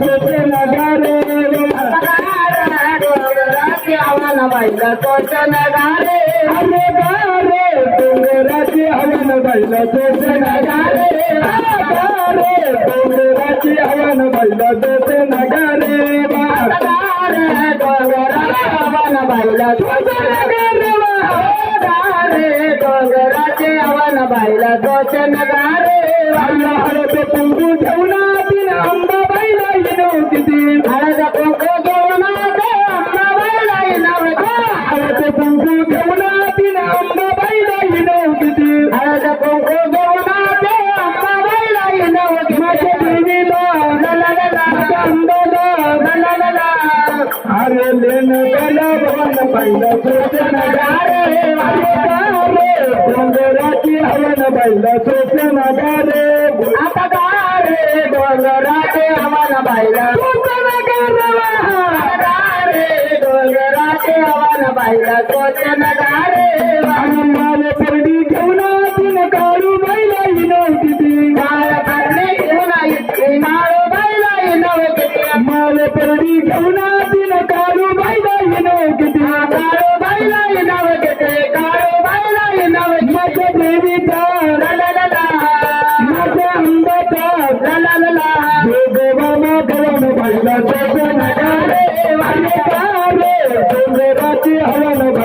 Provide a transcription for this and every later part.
कोचन गारे हरे गारे डोंगरा के हवन भैला कोचन गारे गारे डोंगरा के हवन भैला कोचन गारे गारे डोंगरा के हवन भैला कोचन गारे गारे डोंगरा के हवन भैला कोचन गारे हरे बैल सोच नगारे डोंगराची हवन बैल सोच नगारे आता गारे डोंगराचे हवन बैल सोच नगारे डोंगराचे हवन बैल सोच नगारे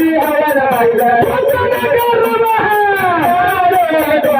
Thank you.